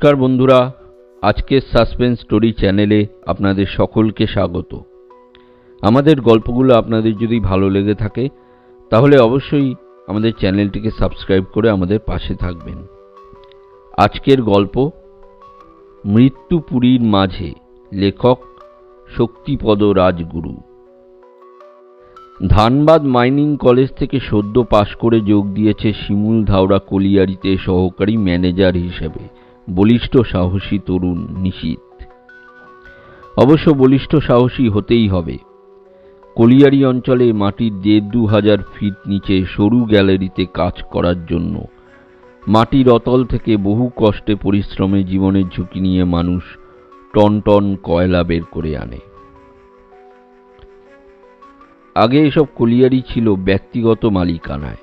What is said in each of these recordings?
নমস্কার বন্ধুরা আজকের সাসপেন্স স্টোরি চ্যানেলে আপনাদের সকলকে স্বাগত। আমাদের গল্পগুলো আপনাদের যদি ভালো লেগে থাকে, তাহলে অবশ্যই আমাদের চ্যানেলটিকে সাবস্ক্রাইব করে আমাদের পাশে থাকবেন। আজকের গল্প, মৃত্যুপুরীর মাঝে লেখক শক্তিপদ রাজগুরু। ধানবাদ মাইনিং কলেজ থেকে সদ্য পাশ করে যোগ দিয়েছে শিমুল ধাওড়া কলিয়ারিতে সহকারী ম্যানেজার হিসেবে। বলিষ্ঠ সাহসী তরুণ নিশীত অবশ্য বলিষ্ঠ সাহসী হতেই হবে। কলিয়ারি অঞ্চলে মাটির দেড় দু হাজার ফিট নিচে সরু গ্যালারিতে কাজ করার জন্য মাটির অতল থেকে বহু কষ্টে পরিশ্রমে জীবনের ঝুঁকি নিয়ে মানুষ টন টন কয়লা বের করে আনে। আগে এসব কলিয়ারি ছিল ব্যক্তিগত মালিকানায়।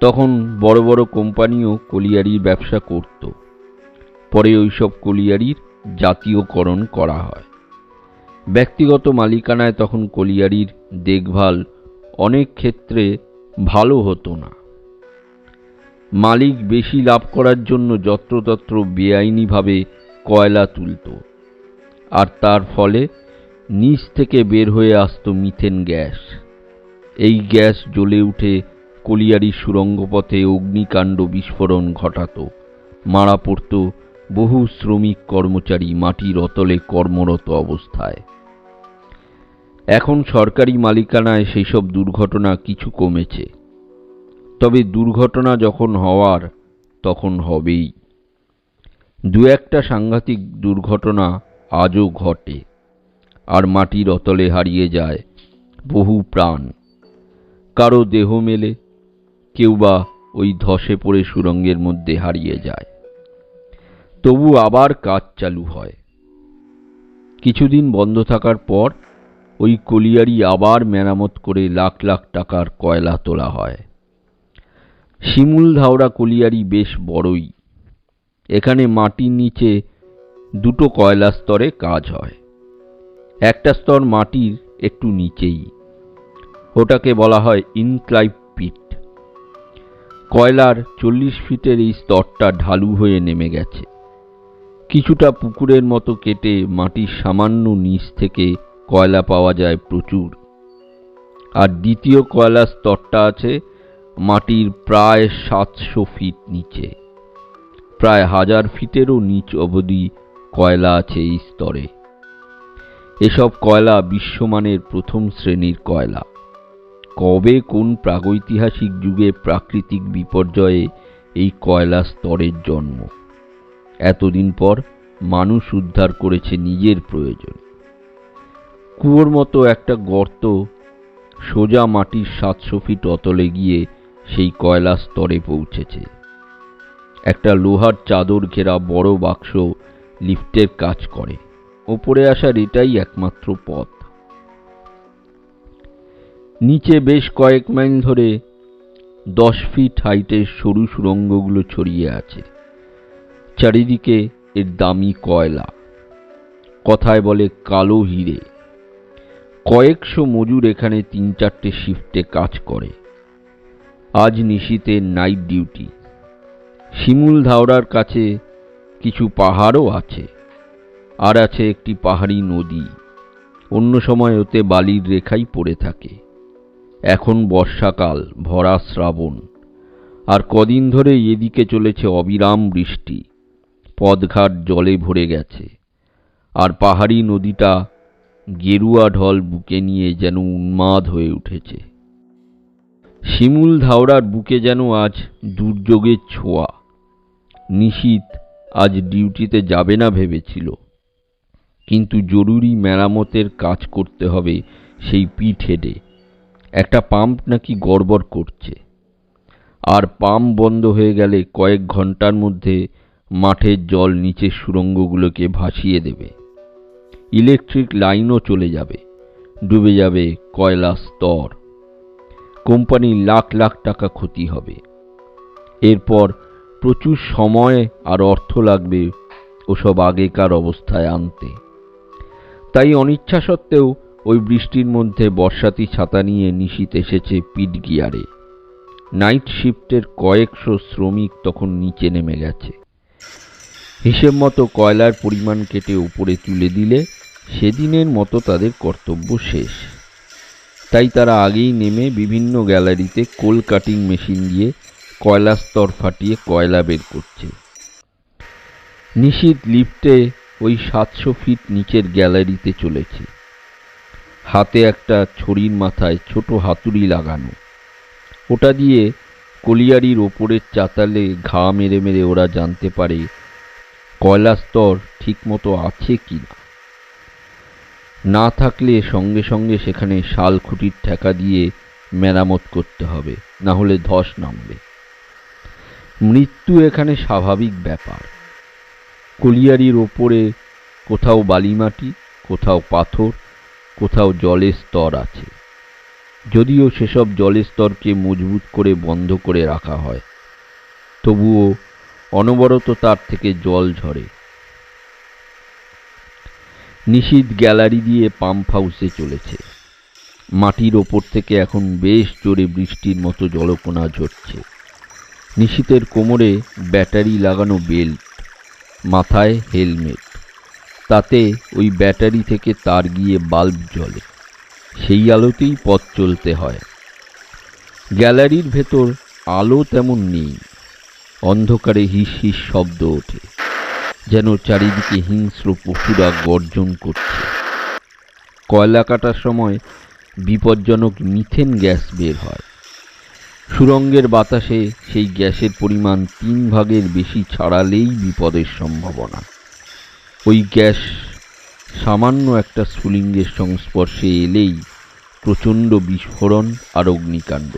তখন বড় বড় কোম্পানিও কলিয়ারির ব্যবসা করত। পরে ওইসব কলিয়ারির জাতীয়করণ করা হয়। ব্যক্তিগত মালিকানায় তখন কলিয়ারির দেখভাল অনেক ক্ষেত্রে ভালো হতো না। মালিক বেশি লাভ করার জন্য যত্রতত্র বেআইনিভাবে কয়লা তুলত আর তার ফলে নিচ থেকে বের হয়ে আসতো মিথেন গ্যাস। এই গ্যাস জ্বলে উঠে কলিয়ারির সুরঙ্গ পথে অগ্নিকাণ্ড বিস্ফোরণ ঘটাত, মারা পড়ত বহু শ্রমিক কর্মচারী মাটির অতলে কর্মরত অবস্থায়। এখন সরকারি মালিকানায় সেই সব দুর্ঘটনা কিছু কমেছে। তবে দুর্ঘটনা যখন হওয়ার, তখন হবেই। দু একটা সাংঘাতিক দুর্ঘটনা আজও ঘটে, আর মাটির অতলে হারিয়ে যায় বহু প্রাণ। কারও দেহ মেলে, কেউ বা ওই ধসে পড়ে সুরঙ্গের মধ্যে হারিয়ে যায়। তবু আবার কাজ চালু হয়। কিছুদিন বন্ধ থাকার পর ওই কলিয়ারি আবার মেরামত করে লাখ লাখ টাকার কয়লা তোলা হয়। শিমুল ধাওড়া কলিয়ারি বেশ বড়ই। এখানে মাটির নিচে দুটো কয়লা স্তরে কাজ হয়। একটা স্তর মাটির একটু নিচেই। ওটাকে বলা হয় ইনক্লাইভ পিট। কয়লার চল্লিশ ফিটের এই স্তরটা ঢালু হয়ে নেমে গেছে। কিছুটা পুকুরের মতো কেটে মাটির সামান্য নিচ থেকে কয়লা পাওয়া যায় প্রচুর। আর দ্বিতীয় কয়লা স্তরটা আছে মাটির প্রায় সাতশো ফিট নিচে। প্রায় হাজার ফিটেরও নিচ অবধি কয়লা আছে এই স্তরে। এসব কয়লা বিশ্বমানের প্রথম শ্রেণির কয়লা। কবে কোন প্রাগৈতিহাসিক যুগে প্রাকৃতিক বিপর্যয়ে এই কয়লা স্তরের জন্ম? এতদিন পর মানুষ উদ্ধার করেছে নিজের প্রয়োজন। কুয়োর মতো একটা গর্ত সোজা মাটির সাতশো ফিট অতলে গিয়ে সেই কয়লা স্তরে পৌঁছেছে। একটা লোহার চাদর ঘেরা বড় বাক্স লিফটের কাজ করে। ওপরে আসার এটাই একমাত্র পথ। নিচে বেশ কয়েক মাইল ধরে দশ ফিট হাইটের সরু সুরঙ্গগুলো ছড়িয়ে আছে। চারিদিকে এর দামি কয়লা। কথায় বলে কালো হিরে। কয়েকশো মজুর এখানে তিন চারটে শিফটে কাজ করে। আজ নিশীতে নাইট ডিউটি শিমুল ধাওড়ার কাছে কিছু পাহাড়ও আছে। আর আছে একটি পাহাড়ি নদী। অন্য সময় ওতে বালির রেখাই পড়ে থাকে। এখন বর্ষাকাল, ভরা শ্রাবণ। আর কদিন ধরে এদিকে চলেছে অবিরাম বৃষ্টি। পদঘাট জলে ভরে গেছে। আর পাহাড়ি নদীটা গেরুয়া ঢল বুকে নিয়ে যেন উন্মাদ হয়ে উঠেছে। শিমুল ধাওড়ার বুকে যেন আজ দুর্যোগের ছোঁয়া। নিশীত আজ ডিউটিতে যাবে না ভেবেছিল। কিন্তু জরুরি মেরামতের কাজ করতে হবে সেই পিঠ হেডে একটা পাম্প নাকি গড়বড় করছে। আর পাম্প বন্ধ হয়ে গেলে কয়েক ঘণ্টার মধ্যে মাঠের জল নিচের সুরঙ্গগুলোকে ভাসিয়ে দেবে। ইলেকট্রিক লাইনও চলে যাবে। ডুবে যাবে কয়লা স্তর। কোম্পানির লাখ লাখ টাকা ক্ষতি হবে। এরপর প্রচুর সময় আর অর্থ লাগবে ওসব আগেকার অবস্থায় আনতে। তাই অনিচ্ছা সত্ত্বেও ওই বৃষ্টির মধ্যে বর্ষাতি ছাতা নিয়ে নিশীত এসেছে পিট গিয়ারে নাইট শিফটের কয়েকশো শ্রমিক তখন নিচে নেমে গেছে। হিসেব মতো কয়লার পরিমাণ কেটে উপরে তুলে দিলে সেদিনের মতো তাদের কর্তব্য শেষ। তাই তারা আগেই নেমে বিভিন্ন গ্যালারিতে কোল কাটিং মেশিন দিয়ে কয়লা স্তর ফাটিয়ে কয়লা বের করছে। নিশীত লিফটে ওই সাতশো ফিট নিচের গ্যালারিতে চলেছে। হাতে একটা ছড়ির মাথায় ছোট হাতুড়ি লাগানো। ওটা দিয়ে কলিয়ারির ওপরের চাতালে ঘা মেরে মেরে ওরা জানতে পারে কয়লা স্তর ঠিকমতো আছে কি না? না থাকলে সঙ্গে সঙ্গে সেখানে শাল খুঁটির ঠেকা দিয়ে মেরামত করতে হবে, না হলে ধস নামবে। মৃত্যু এখানে স্বাভাবিক ব্যাপার। কলিয়ারির ওপরে কোথাও বালিমাটি, কোথাও পাথর, কোথাও জলের স্তর আছে। যদিও সেসব জলের স্তরকে মজবুত করে বন্ধ করে রাখা হয়, তবুও অনবরত তার থেকে জল ঝরে। নিশীত গ্যালারি দিয়ে পাম্প হাউসে চলেছে। মাটির ওপর থেকে এখন বেশ জোরে বৃষ্টির মতো জলকণা ঝরছে। নিশীতের কোমরে ব্যাটারি লাগানো বেল্ট, মাথায় হেলমেট। তাতে ওই ব্যাটারি থেকে তার গিয়ে বাল্ব জ্বলে। সেই আলোতেই পথ চলতে হয়। গ্যালারির ভেতর আলো তেমন নেই। অন্ধকারে হিস হিস শব্দ ওঠে, যেন চারিদিকে হিংস্র পশুরা গর্জন করছে। কয়লা কাটার সময় বিপজ্জনক মিথেন গ্যাস বের হয়। সুরঙ্গের বাতাসে সেই গ্যাসের পরিমাণ তিন ভাগের বেশি ছাড়ালেই বিপদের সম্ভাবনা। ওই গ্যাস সামান্য একটা স্ফুলিঙ্গের সংস্পর্শে এলেই প্রচণ্ড বিস্ফোরণ আর অগ্নিকাণ্ড।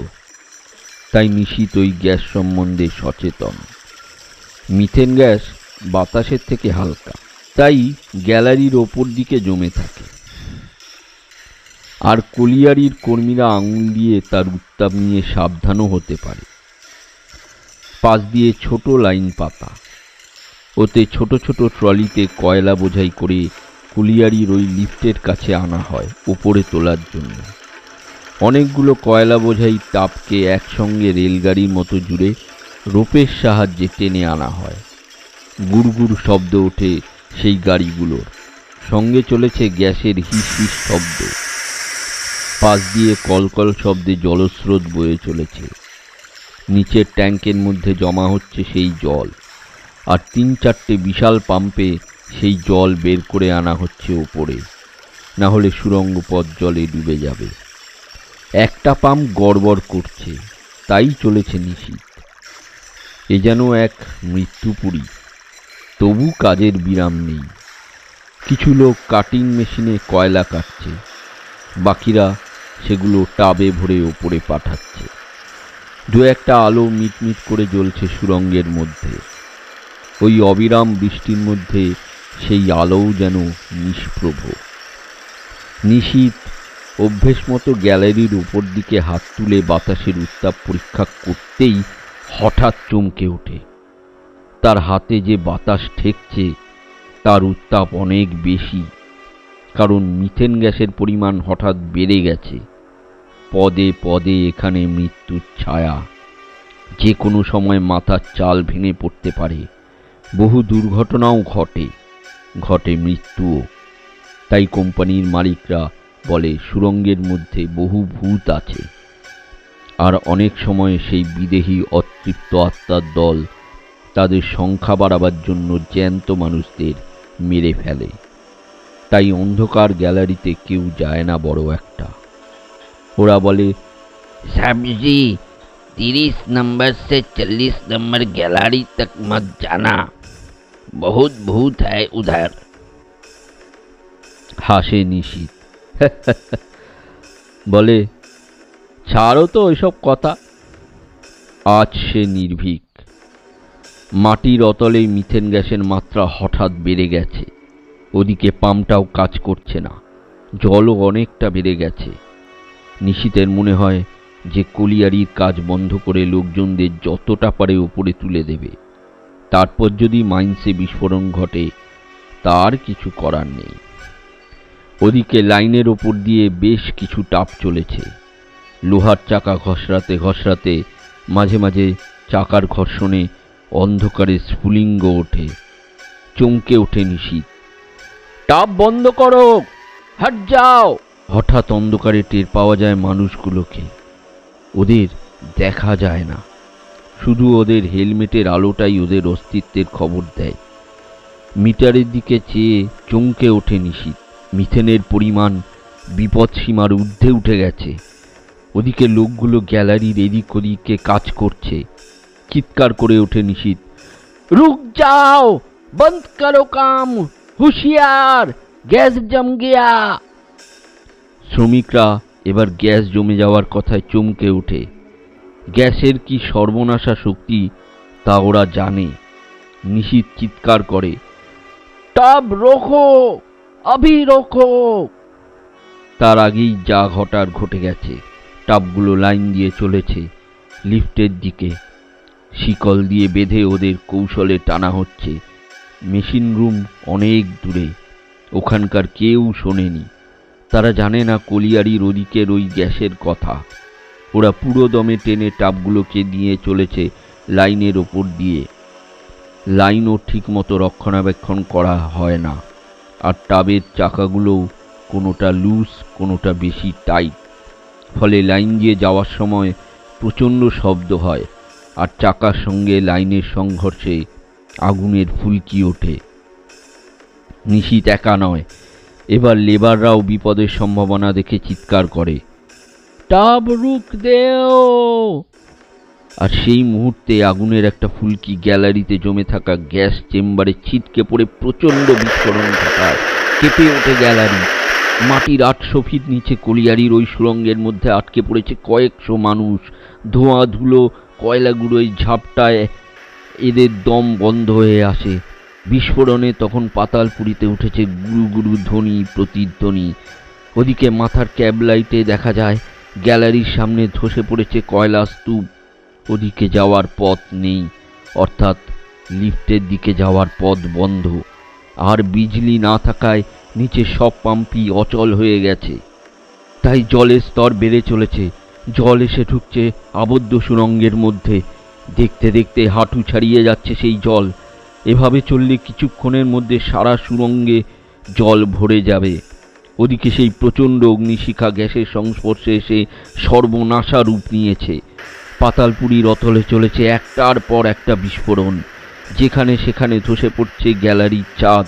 তাই নিশীত ওই গ্যাস সম্বন্ধে সচেতন। মিথেন গ্যাস বাতাসের থেকে হালকা, তাই গ্যালারির ওপর দিকে জমে থাকে। আর কলিয়ারির কর্মীরা আঙুল দিয়ে তার উত্তাপ নিয়ে সাবধানও হতে পারে। পাশ দিয়ে ছোট লাইন পাতা, ওতে ছোট ছোট ট্রলিতে কয়লা বোঝাই করে কুলিয়ারির ওই লিফটের কাছে আনা হয় উপরে তোলার জন্য। অনেকগুলো কয়লা বোঝাই তাপকে একসঙ্গে রেলগাড়ির মতো জুড়ে রোপের সাহায্যে টেনে আনা হয়। গুড়গুড় শব্দ ওঠে সেই গাড়িগুলোর। সঙ্গে চলেছে গ্যাসের হিস হিস শব্দ। পাশ দিয়ে কলকল শব্দে জলস্রোত বয়ে চলেছে। নিচের ট্যাঙ্কের মধ্যে জমা হচ্ছে সেই জল। আর তিন চারটে বিশাল পাম্পে সেই জল বের করে আনা হচ্ছে ওপরে। না হলে সুরঙ্গ পথ জলে ডুবে যাবে। একটা পাম্প গড়বড় করছে, তাই চলেছে নিশীত এ যেন এক মৃত্যুপুরী, তবু কাজের বিরাম নেই। কিছু লোক কাটিং মেশিনে কয়লা কাটছে, বাকিরা সেগুলো টাবে ভরে ওপরে পাঠাচ্ছে। দু একটা আলো মিটমিট করে জ্বলছে সুরঙ্গের মধ্যে। ওই অবিরাম বৃষ্টির মধ্যে সেই আলোও যেন নিষ্প্রভ। নিশীত অভ্যেস মতো গ্যালারির উপর দিকে হাত তুলে বাতাসের উত্তাপ পরীক্ষা করতেই হঠাৎ চমকে ওঠে। তার হাতে যে বাতাস ঠেকছে, তার উত্তাপ অনেক বেশি, কারণ মিথেন গ্যাসের পরিমাণ হঠাৎ বেড়ে গেছে। পদে পদে এখানে মৃত্যুর ছায়া, যে কোনো সময় মাথার চাল ভেঙে পড়তে পারে। বহু দুর্ঘটনাও ঘটে ঘটে মৃত্যুও। তাই কোম্পানির মালিকরা বলে সুরঙ্গের মধ্যে বহু ভূত আছে। আর অনেক সময় সেই বিদেহী অতৃপ্ত আত্মার দল তাদের সংখ্যা বাড়াবার জন্য জ্যান্ত মানুষদের মেরে ফেলে। তাই অন্ধকার গ্যালারিতে কেউ যায় না বড় একটা। ওরা বলে সাবজি তিরিশ নম্বর সে চল্লিশ নম্বর গ্যালারি তক মত জানা। বহুত ভূত হ্যায় উধার। হাসে নিশীত বলে, ছাড়ো তো ওইসব কথা। আজ সে নির্ভীক। মাটির অতলে মিথেন গ্যাসের মাত্রা হঠাৎ বেড়ে গেছে। ওদিকে পাম্পটাও কাজ করছে না, জলও অনেকটা বেড়ে গেছে। নিশীতের মনে হয় যে কলিয়ারির কাজ বন্ধ করে লোকজনদের যতটা পারে ওপরে তুলে দেবে। তারপর যদি মাইন্সে বিস্ফোরণ ঘটে, তার কিছু করার নেই। ওদিকে লাইনের ওপর দিয়ে বেশ কিছু টাপ চলেছে। লোহার চাকা ঘষরাতে ঘষরাতে, মাঝে মাঝে চাকার ঘর্ষণে অন্ধকারে স্ফুলিঙ্গ ওঠে, চমকে ওঠে নিশীত টাপ বন্ধ করো, হাট যাও। হঠাৎ অন্ধকারে টের পাওয়া যায় মানুষগুলোকে। ওদের দেখা যায় না। শুধু ওদের হেলমেটের আলোটাই ওদের অস্তিত্বের খবর দেয়। মিটারের দিকে চেয়ে চমকে ওঠে নিশীত মিথেনের পরিমাণ বিপদসীমার ঊর্ধ্বে উঠে গেছে। ওদিকে লোকগুলো গ্যালারির এদিক ওদিকে কাজ করছে। চিৎকার করে ওঠে নিশীত, রুক যাও! বন্ধ করো কাম! হুঁশিয়ার! গ্যাস জম গিয়া! শ্রমিকরা এবার গ্যাস জমে যাওয়ার কথায় চমকে ওঠে। গ্যাসের কি সর্বনাশা শক্তি তা ওরা জানে। নিশীত চিৎকার করে, টাব রোখো! রোখো তার আগেই যা ঘটার ঘটে গেছে, টাবগুলো লাইন দিয়ে চলেছে লিফটের দিকে। শিকল দিয়ে বেঁধে ওদের কৌশলে টানা হচ্ছে। মেশিন রুম অনেক দূরে, ওখানকার কেউ শোনেনি। তারা জানে না কলিয়ারির ওদিকের ওই গ্যাসের কথা। ওরা পুরো দমে টেনে টাবগুলোকে নিয়ে চলেছে লাইনের ওপর দিয়ে। লাইনও ঠিকমতো রক্ষণাবেক্ষণ করা হয় না। আর টাবের চাকাগুলোও কোনোটা লুজ কোনোটা বেশি টাইট ফলে লাইন দিয়ে যাওয়ার সময় প্রচণ্ড শব্দ হয় আর চাকার সঙ্গে লাইনের সংঘর্ষে আগুনের ফুলকি ওঠে। নিশীত একা নয়, এবার লেবাররাও বিপদের সম্ভাবনা দেখে চিৎকার করে, টাব রুক দেও! আর সেই মুহূর্তে আগুনের একটা ফুলকি গ্যালারিতে জমে থাকা গ্যাস চেম্বারে ছিটকে পড়ে প্রচণ্ড বিস্ফোরণ ঘটায়। কেঁপে ওঠে গ্যালারি। মাটির আটশো ফিট নিচে কলিয়ারির ওই সুরঙ্গের মধ্যে আটকে পড়েছে কয়েকশো মানুষ। ধোঁয়া, ধুলো কয়লাগুলোয় ঝাপটায় এদের দম বন্ধ হয়ে আসে। বিস্ফোরণে তখন পাতালপুরিতে উঠেছে গুরু গুরু ধ্বনি প্রতিধ্বনি। ওদিকে মাথার ক্যাব লাইটে দেখা যায়, গ্যালারির সামনে ধসে পড়েছে কয়লা স্তূপ। ওদিকে যাওয়ার পথ নেই। অর্থাৎ লিফটের দিকে যাওয়ার পথ বন্ধ। আর বিজলি না থাকায় নিচে সব পাম্পই অচল হয়ে গেছে। তাই জলের স্তর বেড়ে চলেছে। জল এসে ঢুকছে আবদ্ধ সুরঙ্গের মধ্যে। দেখতে দেখতে হাঁটু ছাড়িয়ে যাচ্ছে সেই জল। এভাবে চললে কিছুক্ষণের মধ্যে সারা সুরঙ্গে জল ভরে যাবে। ওদিকে সেই প্রচণ্ড অগ্নিশিখা গ্যাসের সংস্পর্শে এসে সর্বনাশা রূপ নিয়েছে। পাতালপুরীর অতলে চলেছে একটার পর একটা বিস্ফোরণ। যেখানে সেখানে ধসে পড়ছে গ্যালারির চাঁদ।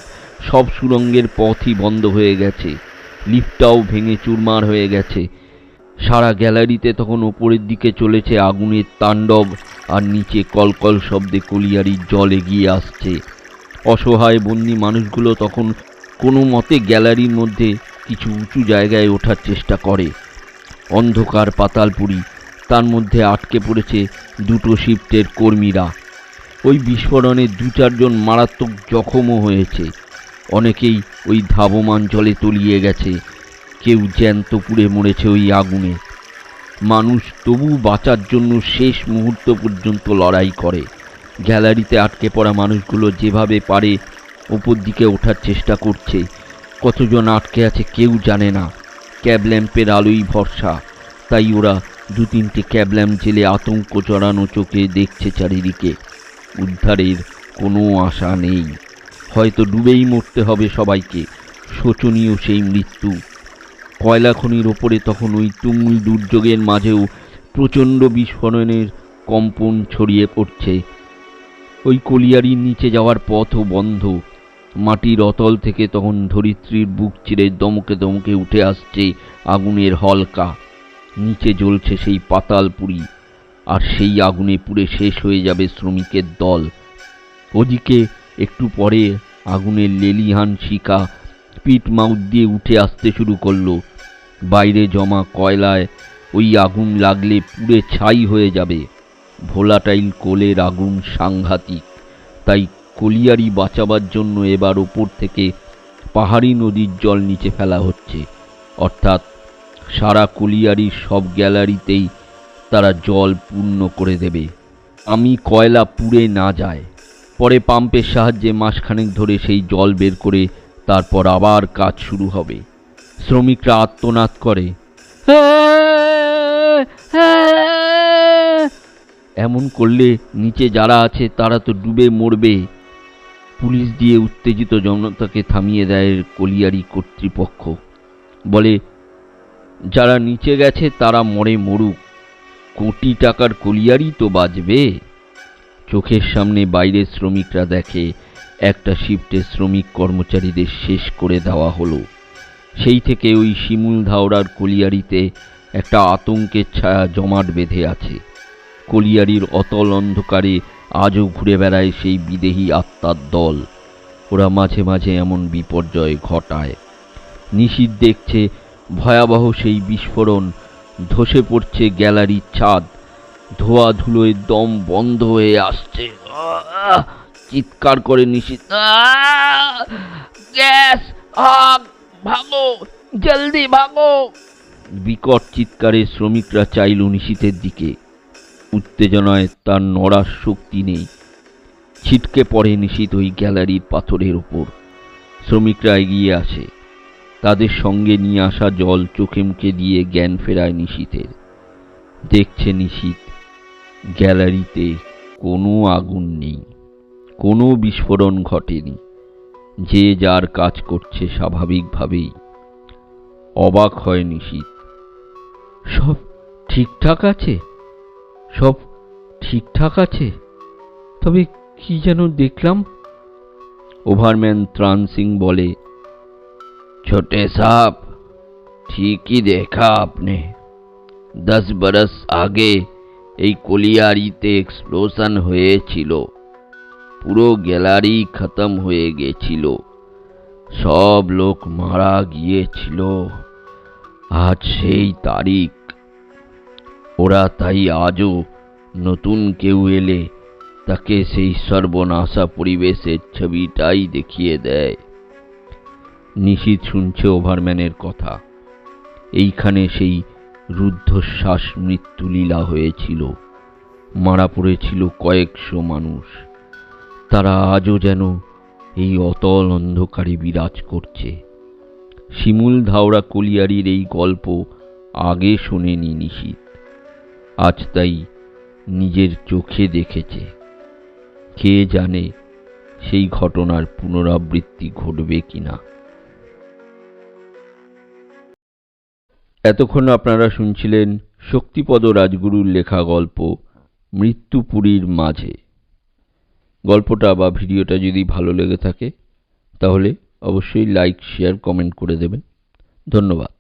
সব সুরঙ্গের পথই বন্ধ হয়ে গেছে। লিফটটাও ভেঙে চুরমার হয়ে গেছে। সারা গ্যালারিতে তখন ওপরের দিকে চলেছে আগুনের তাণ্ডব আর নিচে কলকল শব্দে কলিয়ারির জল এগিয়ে আসছে। অসহায় বন্দি মানুষগুলো তখন কোনো মতে গ্যালারির মধ্যে কিছু উঁচু জায়গায় ওঠার চেষ্টা করে। অন্ধকার পাতালপুরি তার মধ্যে আটকে পড়েছে দুটো শিফটের কর্মীরা। ওই বিস্ফোরণে দু চারজন মারাত্মক জখমও হয়েছে। অনেকেই ওই ধাবমান জলে তলিয়ে গেছে। কেউ জ্যান্ত পুড়ে মরেছে ওই আগুনে। মানুষ তবু বাঁচার জন্য শেষ মুহূর্ত পর্যন্ত লড়াই করে। গ্যালারিতে আটকে পড়া মানুষগুলো যেভাবে পারে ওপর দিকে ওঠার চেষ্টা করছে। কতজন আটকে আছে কেউ জানে না। ক্যাব ল্যাম্পের আলোই ভরসা। তাই ওরা দু তিনটে ক্যাব ছেলে আতঙ্ক চড়ানো চোখে দেখছে চারিদিকে। উদ্ধারের কোনো আশা নেই। হয়তো ডুবেই মরতে হবে সবাইকে। শোচনীয় সেই মৃত্যু। কয়লা খনির ওপরে তখন ওই তুমুল দুর্যোগের মাঝেও প্রচণ্ড বিস্ফোরণের কম্পন ছড়িয়ে পড়ছে। ওই কলিয়ারির নিচে যাওয়ার পথও বন্ধ। মাটির অতল থেকে তখন ধরিত্রীর বুক চিরে দমকে দমকে উঠে আসছে আগুনের হলকা। নিচে জ্বলছে সেই পাতাল পাতালপুরি আর সেই আগুনে পুড়ে শেষ হয়ে যাবে শ্রমিকের দল। ওদিকে একটু পরে আগুনের লেলিহান শিকা পিট মাউথ দিয়ে উঠে আসতে শুরু করল। বাইরে জমা কয়লায় ওই আগুন লাগলে পুড়ে ছাই হয়ে যাবে। ভোলাটাইল কোলের আগুন সাংঘাতিক, তাই কলিয়ারি বাঁচাবার জন্য এবার ওপর থেকে পাহাড়ি নদীর জল নিচে ফেলা হচ্ছে। অর্থাৎ সারা কলিয়ারির সব গ্যালারিতেই তারা জল পূর্ণ করে দেবে। আমি কয়লা পুড়ে না যায় পরে পাম্পের সাহায্যে মাসখানেক ধরে সেই জল বের করে তারপর আবার কাজ শুরু হবে। শ্রমিকরা আত্মনাদ করে এমন করলে নিচে যারা আছে তারা তো ডুবে মরবে। পুলিশ দিয়ে উত্তেজিত জনতাকে থামিয়ে দেয় কলিয়ারি কর্তৃপক্ষ। বলে যারা নিচে গেছে তারা মরে মরুক। কোটি টাকার কলিয়ারি তো বাজবে চোখের সামনে বাইরের শ্রমিকরা দেখে, একটা শিফটে শ্রমিক কর্মচারীদের শেষ করে দেওয়া হলো। সেই থেকে ওই শিমুল ধাওড়ার কলিয়ারিতে একটা আতঙ্কের ছায়া জমাট বেঁধে আছে। কলিয়ারির অতল অন্ধকারে আজও ঘুরে বেড়ায় সেই বিদেহী আত্মার দল। ওরা মাঝে মাঝে এমন বিপর্যয় ঘটায়। নিশীত দেখছে ভয়াবহ সেই বিস্ফোরণ। ধসে পড়ছে গ্যালারির ছাদ। ধোয়া ধুলোয় দম বন্ধ হয়ে আসছে। চিৎকার করে নিশীত! গ্যাস ভাগো জলদি ভাগো বিকট চিৎকারে শ্রমিকরা চাইল নিশীতের দিকে। উত্তেজনায় তার নড়ার শক্তি নেই। ছিটকে পড়ে নিশীত ওই গ্যালারির পাথরের ওপর শ্রমিকরা এগিয়ে আসে। তাদের সঙ্গে নিয়ে আসা জল চোখে মুখে দিয়ে জ্ঞান ফেরায় নিশীতের দেখছে নিশীত গ্যালারিতে কোনো আগুন নেই, কোনো বিস্ফোরণ ঘটেনি। যে যার কাজ করছে স্বাভাবিকভাবেই। অবাক হয় নিশীত সব ঠিকঠাক আছে? সব ঠিকঠাক আছে? তবে কি যেন দেখলাম? ওভারম্যান ত্রাণ সিং বলে छोटे साहब ठीक ही देखा आपने দশ বরস আগে এই কলিয়ারিতে এক্সপ্লোশন হয়েছিল পুরো গ্যালারি খতম হয়ে গেছিল সব লোক মারা গিয়েছিল আজ সেই তারিখ ওরা তাই আজও নতুন কেউ এলে তাকে সেই সর্বনাশা পরিবেশের ছবিটাই দেখিয়ে দেয় নিশীত শুনছে ওভারম্যানের কথা। এইখানে সেই রুদ্ধশ্বাস মৃত্যুলীলা হয়েছিল। মারা পড়েছিল কয়েকশো মানুষ। তারা আজও যেন এই অতল অন্ধকারে বিরাজ করছে। শিমুল ধাওড়া কলিয়ারির এই গল্প আগে শোনেনি নিশীত আজ তাই নিজের চোখে দেখেছে। কে জানে সেই ঘটনার পুনরাবৃত্তি ঘটবে কিনা। এতক্ষণ আপনারা শুনছিলেন শক্তিপদ রাজগুরুর লেখা গল্প মৃত্যুপুরীর মাঝে। গল্পটা বা ভিডিওটা যদি ভালো লেগে থাকে, তাহলে অবশ্যই লাইক শেয়ার কমেন্ট করে দেবেন। ধন্যবাদ।